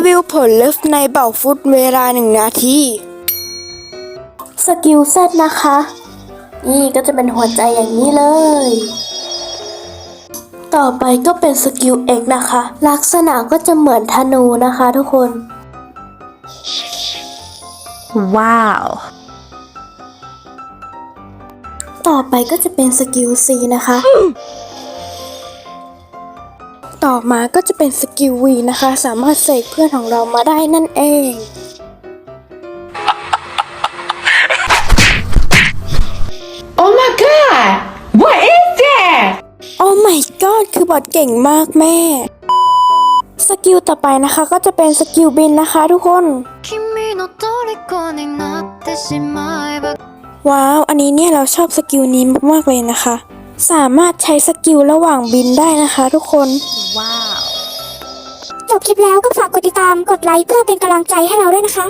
รีวิวผลลัพธ์ในเป่าฟุตเวลาหนึ่งนาที สกิลเซตนะคะ นี่ก็จะเป็นหัวใจอย่างนี้เลย ต่อไปก็เป็นสกิลเอกนะคะ ลักษณะก็จะเหมือนธนูนะคะทุกคน Wow. ต่อไปก็จะเป็นสกิล C นะคะ ต่อมาก็จะเป็นสกิล V นะคะ สามารถเสกเพื่อนของเรามาได้นั่นเอง Oh my god! What is that? โอ้ my god คือบอทเก่งมากแม่ สกิลต่อไปนะคะก็จะเป็นสกิลบินนะคะทุกคน 君の虜になってしまえば ว้าว อันนี้เนี่ยเราชอบสกิลนี้มากๆเลยนะคะ สามารถใช้สกิลระหว่างบินได้นะคะทุกคน Wow. จบคลิปแล้วก็ฝากกดติดตาม กดไลค์เพื่อเป็นกำลังใจให้เราด้วยนะคะ